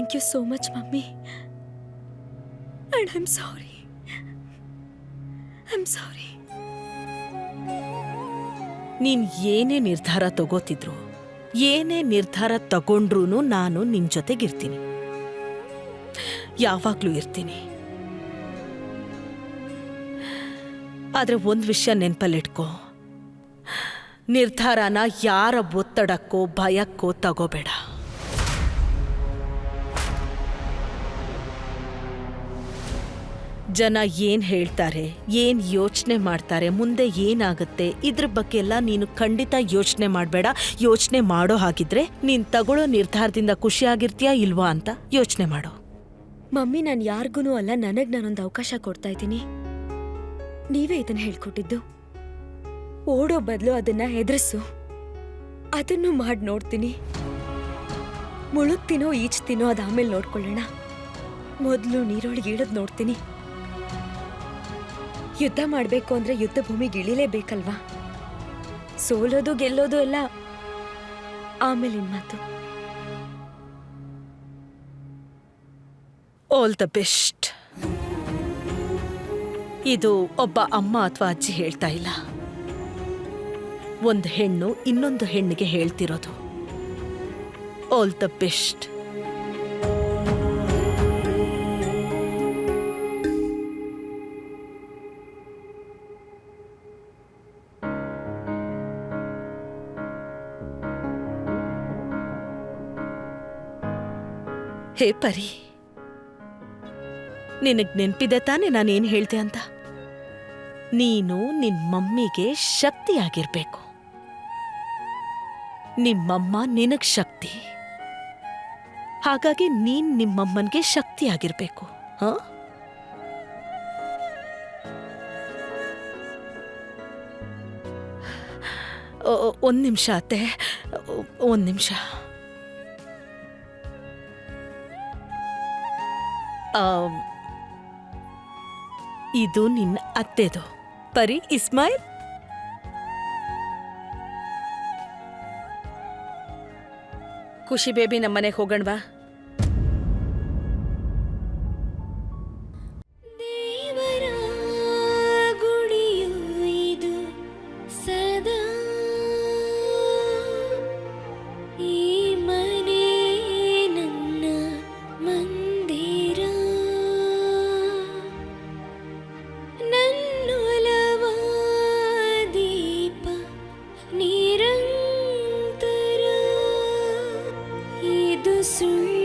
Thank you so much, mummy. And I'm sorry I'm sorry ನೀನ್ ಏನೇ ನಿರ್ಧಾರ ತಗೋತಿದ್ರು, ಏನೇ ನಿರ್ಧಾರ ತಗೊಂಡ್ರೂ ನಾನು ನಿನ್ ಜೊತೆಗಿರ್ತೀನಿ. ಯಾವಾಗ್ಲೂ ಇರ್ತೀನಿ. ಆದ್ರೆ ಒಂದು ವಿಷಯ ನೆನಪಲ್ಲಿಟ್ಕೋ. ನಿರ್ಧಾರನ ಯಾರ ಒತ್ತಡಕ್ಕೋ, ಭಯಕ್ಕೋ ತಗೋಬೇಡ. ಜನ ಏನ್ ಹೇಳ್ತಾರೆ, ಏನ್ ಯೋಚನೆ ಮಾಡ್ತಾರೆ, ಮುಂದೆ ಏನಾಗುತ್ತೆ, ಇದ್ರ ಬಗ್ಗೆ ಎಲ್ಲ ನೀನು ಖಂಡಿತ ಯೋಚನೆ ಮಾಡಬೇಡ. ಯೋಚನೆ ಮಾಡೋ ಹಾಗಿದ್ರೆ ನೀನ್ ತಗೊಳ್ಳೋ ನಿರ್ಧಾರದಿಂದ ಖುಷಿಯಾಗಿರ್ತೀಯಾ ಇಲ್ವಾ ಅಂತ ಯೋಚನೆ ಮಾಡು. ಮಮ್ಮಿ, ನಾನು ಯಾರಿಗೂ ಅಲ್ಲ, ನನಗ್ ನಾನೊಂದು ಅವಕಾಶ ಕೊಡ್ತಾ ಇದ್ದೀನಿ. ನೀವೇ ಇದನ್ನ ಹೇಳ್ಕೊಟ್ಟಿದ್ದು. ಓಡೋ ಬದಲು ಅದನ್ನ ಹೆದರಿಸು. ಅದನ್ನು ಮಾಡಿ ನೋಡ್ತೀನಿ. ಮುಳುಗ್ತೀನೋ ಈಜ್ತೀನೋ ಅದು ಆಮೇಲೆ ನೋಡ್ಕೊಳ್ಳೋಣ. ಮೊದಲು ನೀರೊಳಗೆ ಇಳೋದು ನೋಡ್ತೀನಿ. ಯುದ್ಧ ಮಾಡಬೇಕು ಅಂದ್ರೆ ಯುದ್ಧ ಭೂಮಿಗೆ ಇಳಿಲೇಬೇಕಲ್ವಾ ಸೋಲೋದು, ಗೆಲ್ಲೋದು ಎಲ್ಲ ಆಮೇಲಿನ ಮಾತು. ಆಲ್ ದ ಬೆಸ್ಟ್ ಇದು ಒಬ್ಬ ಅಮ್ಮ ಅಥವಾ ಅಜ್ಜಿ ಹೇಳ್ತಾ ಇಲ್ಲ. ಒಂದು ಹೆಣ್ಣು ಇನ್ನೊಂದು ಹೆಣ್ಣಿಗೆ ಹೇಳ್ತಿರೋದು. ಆಲ್ ದ ಬೆಸ್ಟ್ ಹೇ ಪರಿ. ನಿನಗ್ ನೆನ್ಪಿದೆ ತಾನೆ ನಾನೇನ್ ಹೇಳ್ದೆ ಅಂತ? ನೀನು ನಿನ್ ಮಮ್ಮಿಗೆ ಶಕ್ತಿಯಾಗಿರ್ಬೇಕು. ನಿಮ್ಮಮ್ಮ ನಿನಗ್ ಶಕ್ತಿ. ಹಾಗಾಗಿ ನೀನ್ ನಿಮ್ಮಮ್ಮನ್ಗೆ ಶಕ್ತಿಯಾಗಿರ್ಬೇಕು, ಹ? ಒಂದ್ ನಿಮಿಷ ಅತ್ತೆ ಒಂದ್ ನಿಮಿಷ. ಇದು ನಿನ್ನ ಅತ್ತೆದು. ಪರಿ ಇಸ್ಮಾಯಿಲ್? ಖುಷಿ ಬೇಬಿ ನಮ್ಮನೆಗೆ ಹೋಗಣ್ವಾ. Sweet.